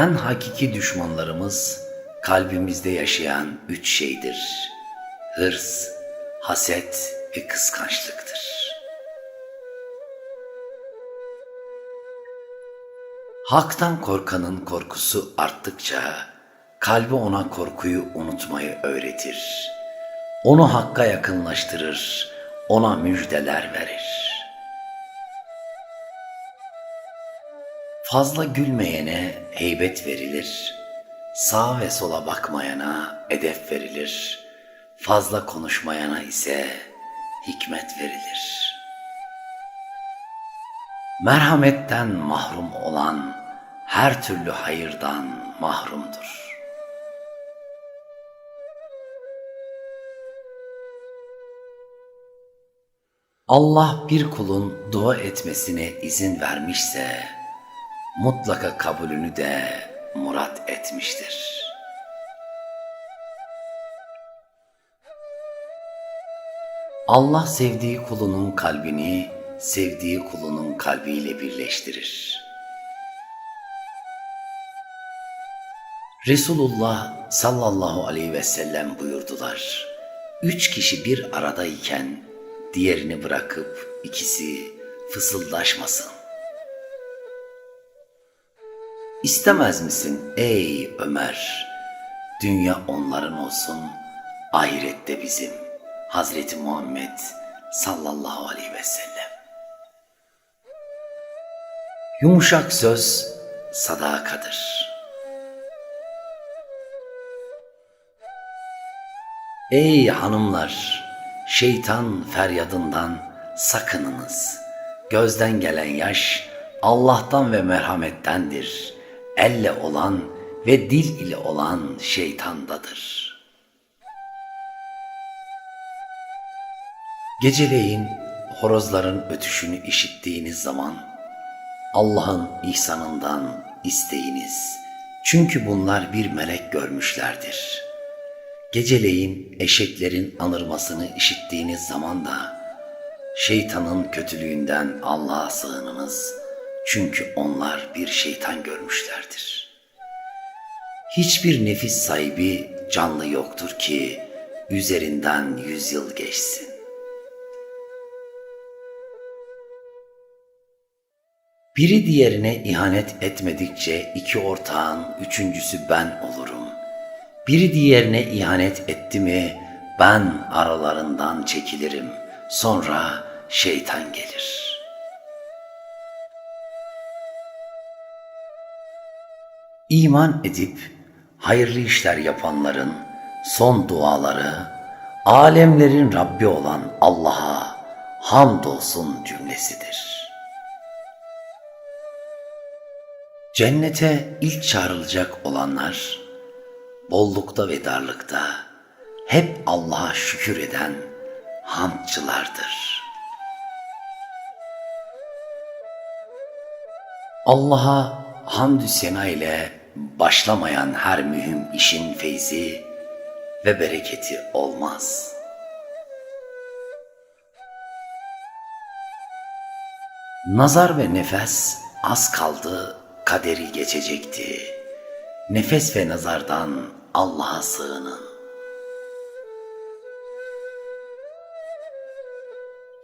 En hakiki düşmanlarımız kalbimizde yaşayan üç şeydir. Hırs, haset ve kıskançlıktır. Hak'tan korkanın korkusu arttıkça kalbi ona korkuyu unutmayı öğretir. Onu Hakk'a yakınlaştırır, ona müjdeler verir. Fazla gülmeyene heybet verilir, sağ ve sola bakmayana edep verilir, fazla konuşmayana ise hikmet verilir.'' Merhametten mahrum olan her türlü hayırdan mahrumdur. Allah bir kulun dua etmesine izin vermişse mutlaka kabulünü de murat etmiştir. Allah sevdiği kulunun kalbini sevdiği kulunun kalbiyle birleştirir. Resulullah sallallahu aleyhi ve sellem buyurdular. Üç kişi bir aradayken diğerini bırakıp ikisi fısıldaşmasın. İstemez misin ey Ömer? Dünya onların olsun, ahirette bizim. Hazreti Muhammed sallallahu aleyhi ve sellem. Yumuşak söz sadakadır. Ey hanımlar, şeytan feryadından sakınınız. Gözden gelen yaş Allah'tan ve merhamettendir. Elle olan ve dil ile olan şeytandadır. Geceleyin horozların ötüşünü işittiğiniz zaman Allah'ın ihsanından isteyiniz. Çünkü bunlar bir melek görmüşlerdir. Geceleyin eşeklerin anırmasını işittiğiniz zaman da şeytanın kötülüğünden Allah'a sığınınız. Çünkü onlar bir şeytan görmüşlerdir. Hiçbir nefis sahibi canlı yoktur ki üzerinden yüz yıl geçsin. Biri diğerine ihanet etmedikçe iki ortağın üçüncüsü ben olurum. Biri diğerine ihanet etti mi ben aralarından çekilirim. Sonra şeytan gelir. İman edip hayırlı işler yapanların son duaları alemlerin Rabbi olan Allah'a hamdolsun cümlesidir.'' Cennete ilk çağrılacak olanlar bollukta ve darlıkta hep Allah'a şükür eden hamdçılardır. Allah'a hamdü sena ile başlamayan her mühim işin feyzi ve bereketi olmaz. Nazar ve nefes az kaldı kaderi geçecekti. Nefes ve nazardan Allah'a sığının.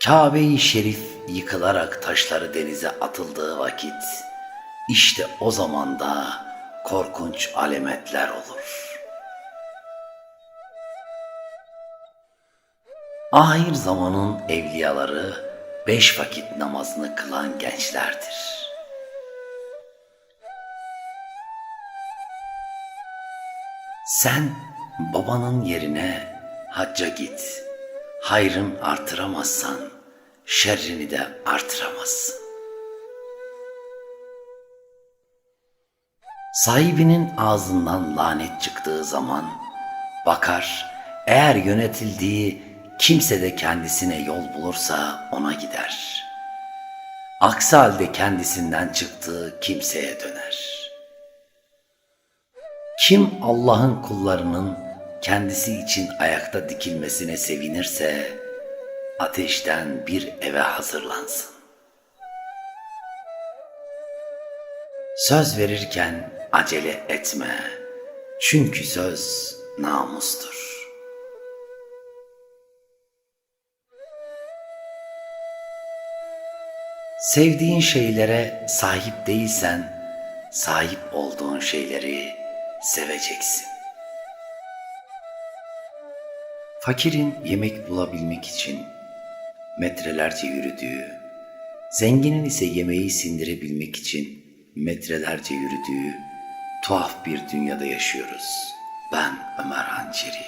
Kabe-i Şerif yıkılarak taşları denize atıldığı vakit, işte o zaman da korkunç alemetler olur. Ahir zamanın evliyaları beş vakit namazını kılan gençlerdir.'' Sen babanın yerine hacca git. Hayrın artıramazsan şerrini de artıramazsın. Sahibinin ağzından lanet çıktığı zaman bakar eğer yönetildiği kimse de kendisine yol bulursa ona gider. Aksi halde kendisinden çıktığı kimseye döner.'' Kim Allah'ın kullarının kendisi için ayakta dikilmesine sevinirse ateşten bir eve hazırlansın. Söz verirken acele etme. Çünkü söz namustur. Sevdiğin şeylere sahip değilsen, sahip olduğun şeyleri seveceksin. Fakirin yemek bulabilmek için metrelerce yürüdüğü, zenginin ise yemeği sindirebilmek için metrelerce yürüdüğü tuhaf bir dünyada yaşıyoruz. Ben Ömer Hançeri.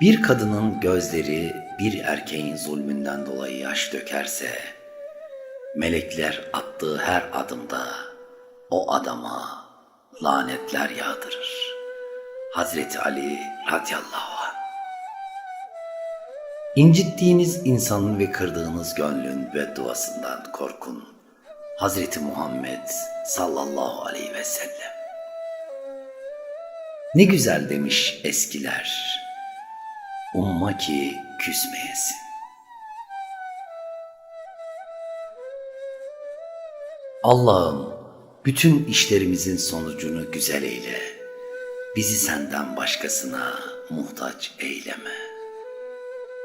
Bir kadının gözleri bir erkeğin zulmünden dolayı yaş dökerse, melekler attığı her adımda o adama lanetler yağdırır. Hazreti Ali radıyallahu anh. İncittiğiniz insanın ve kırdığınız gönlün ve duasından korkun. Hazreti Muhammed sallallahu aleyhi ve sellem. Ne güzel demiş eskiler. Umma ki küsmeyesin. Allah'ım bütün işlerimizin sonucunu güzel eyle. Bizi senden başkasına muhtaç eyleme.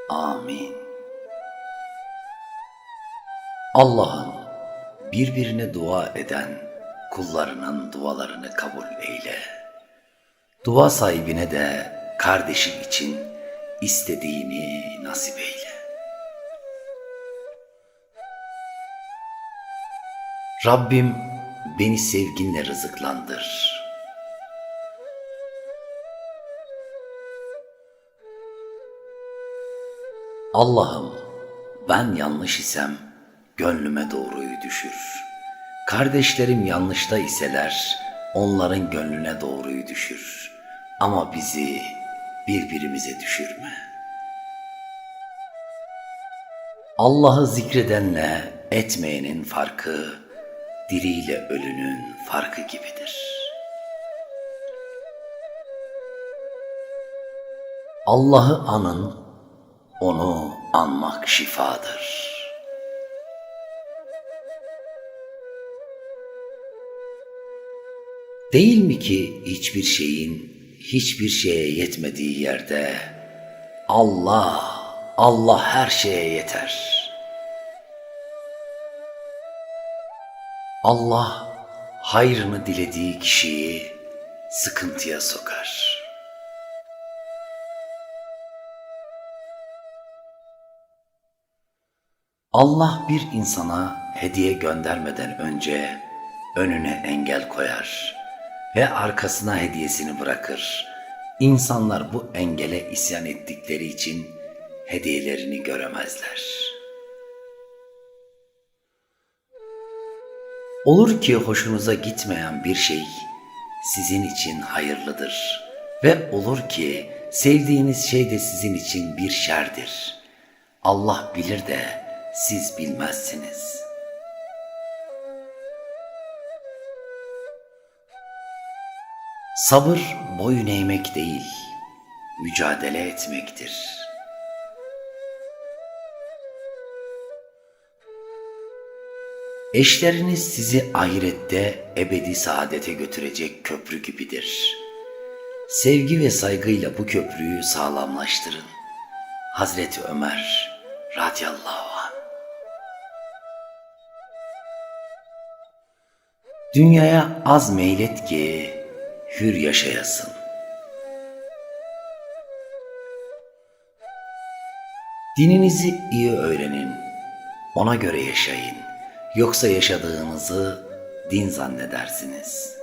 Amin. Allah'ım birbirine dua eden kullarının dualarını kabul eyle. Dua sahibine de kardeşi için istediğini nasip eyle. Rabbim beni sevginle rızıklandır. Allah'ım ben yanlış isem gönlüme doğruyu düşür. Kardeşlerim yanlışta iseler onların gönlüne doğruyu düşür. Ama bizi birbirimize düşürme. Allah'ı zikredenle etmeyenin farkı diriyle ölünün farkı gibidir. Allah'ı anın, onu anmak şifadır. Değil mi ki hiçbir şeyin hiçbir şeye yetmediği yerde Allah, Allah her şeye yeter. Allah hayrını dilediği kişiyi sıkıntıya sokar. Allah bir insana hediye göndermeden önce önüne engel koyar ve arkasına hediyesini bırakır. İnsanlar bu engele isyan ettikleri için hediyelerini göremezler. Olur ki hoşunuza gitmeyen bir şey sizin için hayırlıdır ve olur ki sevdiğiniz şey de sizin için bir şerdir. Allah bilir de siz bilmezsiniz. Sabır boyun eğmek değil, mücadele etmektir. Eşleriniz sizi ahirette ebedi saadete götürecek köprü gibidir. Sevgi ve saygıyla bu köprüyü sağlamlaştırın. Hazreti Ömer radıyallahu anh. Dünyaya az meylet ki hür yaşayasın. Dininizi iyi öğrenin, ona göre yaşayın. Yoksa yaşadığınızı din zannedersiniz.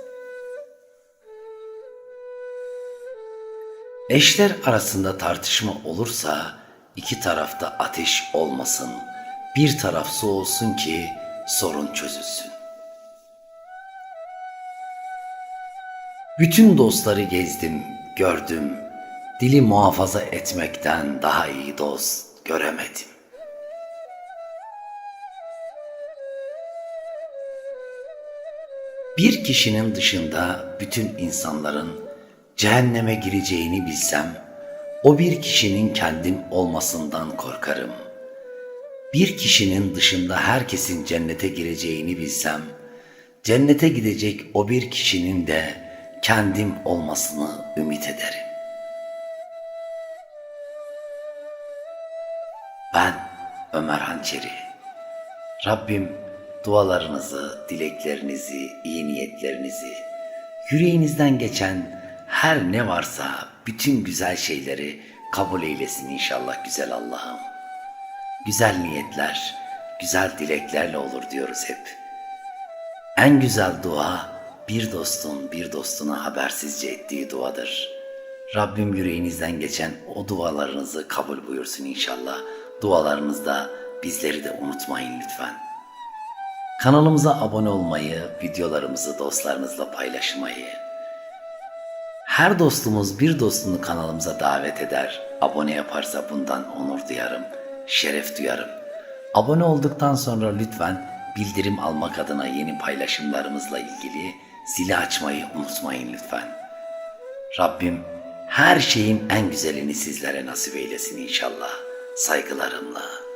Eşler arasında tartışma olursa iki tarafta ateş olmasın, bir taraf soğusun ki sorun çözülsün. Bütün dostları gezdim, gördüm. Dili muhafaza etmekten daha iyi dost göremedim. Bir kişinin dışında bütün insanların cehenneme gireceğini bilsem, o bir kişinin kendim olmasından korkarım. Bir kişinin dışında herkesin cennete gireceğini bilsem, Cennete gidecek o bir kişinin de kendim olmasını ümit ederim. Ben Ömer Hançeri. Rabbim dualarınızı, dileklerinizi, iyi niyetlerinizi, yüreğinizden geçen her ne varsa bütün güzel şeyleri kabul eylesin inşallah güzel Allah'ım. Güzel niyetler, güzel dileklerle olur diyoruz hep. En güzel dua bir dostun bir dostuna habersizce ettiği duadır. Rabbim yüreğinizden geçen o dualarınızı kabul buyursun inşallah. Dualarınızda bizleri de unutmayın lütfen. Kanalımıza abone olmayı, videolarımızı dostlarınızla paylaşmayı, her dostumuz bir dostunu kanalımıza davet eder. Abone yaparsa bundan onur duyarım, şeref duyarım. Abone olduktan sonra lütfen bildirim almak adına yeni paylaşımlarımızla ilgili zili açmayı unutmayın lütfen. Rabbim her şeyin en güzelini sizlere nasip eylesin inşallah. Saygılarımla.